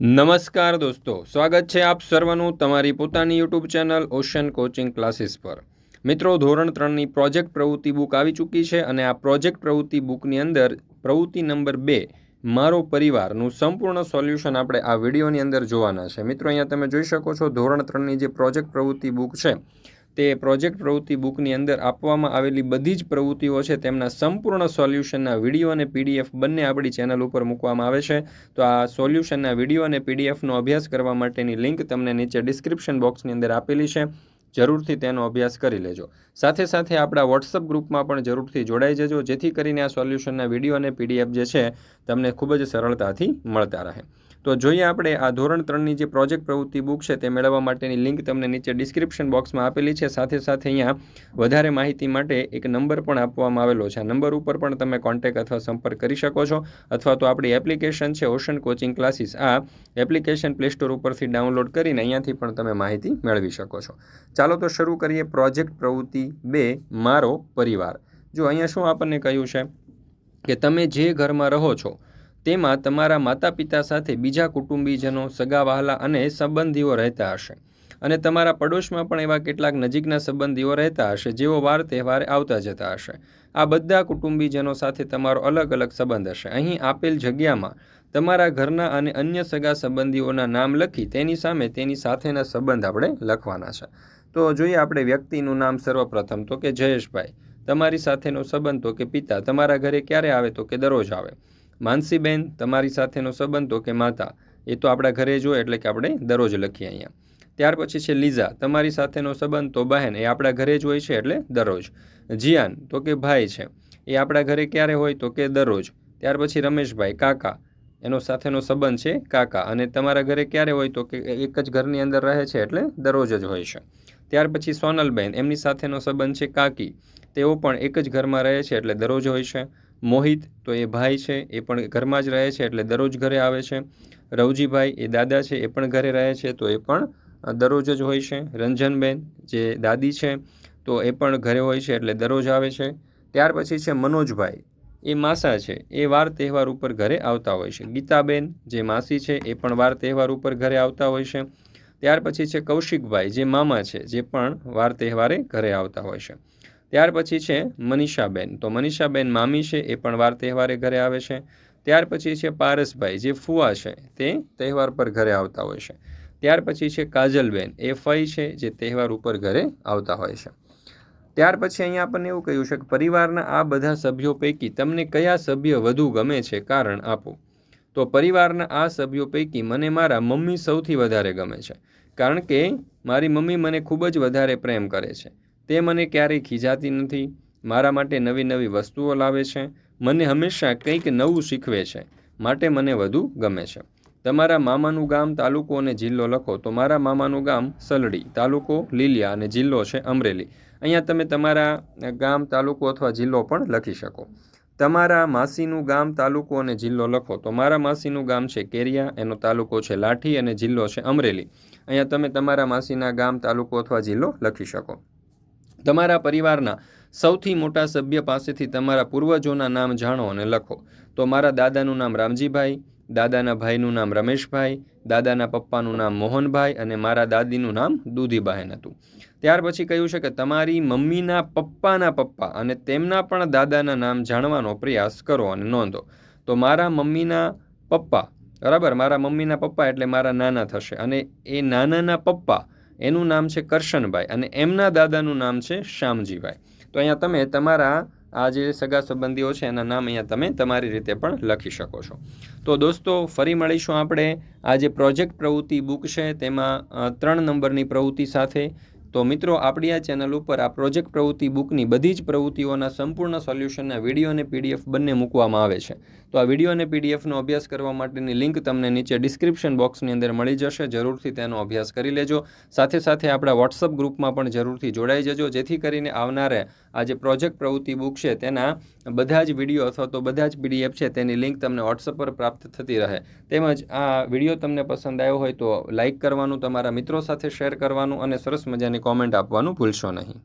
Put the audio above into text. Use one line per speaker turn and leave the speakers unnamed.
નમસ્કાર દોસ્તો, સ્વાગત છે આપ સર્વનું તમારી પોતાની YouTube channel ocean coaching classes પર. મિત્રો, ધોરણ ત્રણની પ્રોજેક્ટ પ્રવૃત્તિ બુક આવી ચૂકી છે અને આ પ્રોજેક્ટ પ્રવૃત્તિ બુકની અંદર પ્રવૃત્તિ નંબર બે, મારો પરિવારનું સંપૂર્ણ સોલ્યુશન આપણે આ વિડીયોની અંદર જોવાના છે. મિત્રો, અહીંયા તમે જોઈ શકો છો ધોરણ ત્રણની જે પ્રોજેક્ટ પ્રવૃત્તિ બુક છે તે પ્રોજેક્ટ પ્રવૃત્તિ બુકની અંદર આપવામાં આવેલી બધી જ પ્રવૃત્તિઓ છે, તેમના સંપૂર્ણ સોલ્યુશનના વીડિયો અને પીડીએફ બંને આપણી ચેનલ ઉપર મૂકવામાં આવે છે. તો આ સોલ્યુશનના વીડિયો અને પીડીએફનો અભ્યાસ કરવા માટેની લિંક તમને નીચે ડિસ્ક્રિપ્શન બોક્સની અંદર આપેલી છે. જરૂરથી તેનો અભ્યાસ કરી લેજો. સાથે સાથે આપણા વોટ્સઅપ ગ્રુપમાં પણ જરૂરથી જોડાઈ જજો, જેથી કરીને આ સોલ્યુશનના વીડિયો અને પીડીએફ જે છે, તમને ખૂબ જ સરળતાથી મળતા રહે. તો જોઈએ આપણે આ ધોરણ ત્રણની જે પ્રોજેક્ટ પ્રવૃત્તિ બુક છે તે મેળવવા માટેની લિંક તમને નીચે ડિસ્ક્રિપ્શન બોક્સમાં આપેલી છે. સાથે સાથે અહીંયા વધારે માહિતી માટે એક નંબર પણ આપવામાં આવેલો છે. આ નંબર ઉપર પણ તમે કોન્ટેક અથવા સંપર્ક કરી શકો છો અથવા તો આપણી એપ્લિકેશન છે ઓશન કોચિંગ ક્લાસીસ આ એપ્લિકેશન પ્લે સ્ટોર ઉપરથી ડાઉનલોડ કરીને અહીંયાથી પણ તમે માહિતી મેળવી શકો છો. ચાલો તો શરૂ કરીએ પ્રોજેક્ટ પ્રવૃત્તિ બે, મારો પરિવાર. જો અહીંયા શું આપણને કહ્યું છે કે તમે જે ઘરમાં રહો છો તેમાં તમારા માતા પિતા સાથે બીજા કુટુંબીજનો સગા વહાલા અને સંબંધીઓ રહેતા હશે. અને તમારા પડોશમાં પણ એવા કેટલાક નજીકના સંબંધીઓ રહેતા હશે, જેઓ વાર તહેવારે આવતા જતા હશે. આ બધા કુટુંબીજનો સાથે તમારો અલગ અલગ સંબંધ હશે. અહીં આપેલ જગ્યામાં તમારા ઘરના અને અન્ય સગા સંબંધીઓના નામ લખી તેની સામે તેની સાથેના સંબંધ આપણે લખવાના છે. તો જોઈએ આપણે વ્યક્તિનું નામ સર્વપ્રથમ. તો કે જયેશભાઈ. તમારી સાથેનો સંબંધ તો કે પિતા. તમારા ઘરે ક્યારે આવે તો કે દરરોજ આવે. માનસીબેન, તમારી સાથેનો સંબંધ તો કે માતા, એ તો આપણા ઘરે જો એટલે કે આપણે દરરોજ લખીએ અહીંયા. ત્યાર પછી છે લીઝા, તમારી સાથેનો સંબંધ તો બહેન, એ આપણા ઘરે જ હોય છે એટલે દરરોજ. જિયાન, તો કે ભાઈ છે, એ આપણા ઘરે ક્યારે હોય તો કે દરરોજ. ત્યાર પછી રમેશભાઈ, કાકા, એનો સાથેનો સંબંધ છે કાકા, અને તમારા ઘરે ક્યારે હોય તો કે એક જ ઘરની અંદર રહે છે એટલે દરરોજ જ હોય છે. ત્યાર પછી સોનલબેન, એમની સાથેનો સંબંધ છે કાકી, તેઓ પણ એક જ ઘરમાં રહે છે એટલે દરરોજ હોય છે. મોહિત, તો એ ભાઈ છે, એ પણ ઘરમાં જ રહે છે, એટલે દરરોજ ઘરે આવે છે. રવજીભાઈ, એ દાદા છે, એ પણ ઘરે રહે છે, તો એ પણ દરરોજ જ હોય છે. રંજનબેન, જે દાદી છે, તો એ પણ ઘરે હોય છે, એટલે દરરોજ આવે છે. ત્યાર પછી છે મનોજભાઈ. એ માસા છે, એ વાર તહેવાર ઉપર ઘરે આવતા હોય છે. ગીતાબેન, જે માસી છે, એ પણ વાર તહેવાર ઉપર ઘરે આવતા હોય છે. ત્યાર પછી છે કૌશિકભાઈ, જે મામા છે, જે પણ વાર તહેવારે ઘરે આવતા હોય છે. ત્યાર પછી છે મનીષાબેન. તો મનીષાબેન મામી છે, એ પણ વાર તહેવારે ઘરે આવે છે. ત્યાર પછી છે પારસભાઈ, જે ફુવા છે, તે તહેવાર પર ઘરે આવતા હોય છે. ત્યાર પછી છે કાજલબેન, એ ફઈ છે, જે તહેવાર ઉપર ઘરે આવતા હોય છે. ત્યાર પછી અહીંયા આપણને એવું કહ્યું છે કે પરિવારના આ બધા સભ્યો પૈકી તમને કયા સભ્ય વધુ ગમે છે? કારણ આપો. તો પરિવારના આ સભ્યો પૈકી મને મારા મમ્મી સૌથી વધારે ગમે છે. કારણ કે મારી મમ્મી મને ખૂબ જ વધારે પ્રેમ કરે છે. તે મને ક્યારેય ખીજાતી નથી, મારા માટે નવી નવી વસ્તુઓ લાવે છે, મને હંમેશા કંઈક નવું શીખવે છે, માટે મને વધુ ગમે છે. તમારા મામાનું ગામ તાલુકો અને જિલ્લો લખો, તો મારા મામાનું ગામ સલડી, તાલુકો લીલિયા અને જિલ્લો છે અમરેલી. અહીંયા તમે તમારા ગામ તાલુકો અથવા જિલ્લો પણ લખી શકો. તમારા માસીનું ગામ તાલુકો અને જિલ્લો લખો, તો મારા માસીનું ગામ છે કેરિયા, એનો તાલુકો છે લાઠી અને જિલ્લો છે અમરેલી. અહીંયા તમે તમારા માસીના ગામ તાલુકો અથવા જિલ્લો લખી શકો. તમારા પરિવારના સૌથી મોટા સભ્ય પાસેથી તમારા પૂર્વજોના નામ જાણો અને લખો. તો મારા દાદાનું નામ રામજીભાઈ, દાદાના ભાઈનું નામ રમેશભાઈ, દાદાના પપ્પાનું નામ મોહનભાઈ અને મારા દાદીનું નામ દૂધીબહેન હતું. ત્યાર પછી કહ્યું છે કે તમારી મમ્મીના પપ્પાના પપ્પા અને તેમના પણ દાદાના નામ જાણવાનો પ્રયાસ કરો અને નોંધો. તો મારા મમ્મીના પપ્પા, બરાબર? મારા મમ્મીના પપ્પા એટલે મારા નાના થશે અને એ નાનાના પપ્પા એનું નામ છે કરશનભાઈ અને એમના દાદાનું નામ છે શ્યામજીભાઈ. તો અહીંયા તમે તમારા આ જે સગા સંબંધીઓ છે, એના નામ અહીંયા તમે તમારી રીતે પણ લખી શકો છો. તો દોસ્તો, ફરી મળીશું આપણે આ જે પ્રોજેક્ટ પ્રવૃત્તિ બુક છે, તેમાં ત્રણ નંબરની પ્રવૃત્તિ સાથે. તો મિત્રો, આપણી આ ચેનલ ઉપર આ પ્રોજેક્ટ પ્રવૃત્તિ બુકની બધી જ પ્રવૃત્તિઓના સંપૂર્ણ સોલ્યુશનના વીડિયો અને પીડીએફ બંને મૂકવામાં આવે છે. તો આ વીડિયો અને પીડીએફનો અભ્યાસ કરવા માટેની લિંક તમને નીચે ડિસ્ક્રિપ્શન બોક્સની અંદર મળી જશે. જરૂરથી તેનો અભ્યાસ કરી લેજો. સાથે સાથે આપણા વોટ્સઅપ ગ્રુપમાં પણ જરૂરથી જોડાઈ જજો. જેથી કરીને આવનારે આ જે પ્રોજેક્ટ પ્રવૃત્તિ બુક છે, તેના બધા જ વીડિયો અથવા તો બધા જ પીડીએફ છે, તેની લિંક તમને વોટ્સઅપ પર પ્રાપ્ત થતી રહે. તેમજ આ વીડિયો તમને પસંદ આવ્યો હોય તો લાઇક કરવાનું, તમારા મિત્રો સાથે શેર કરવાનું અને સરસ મજાની કોમેન્ટ આપવાનું ભૂલશો નહીં.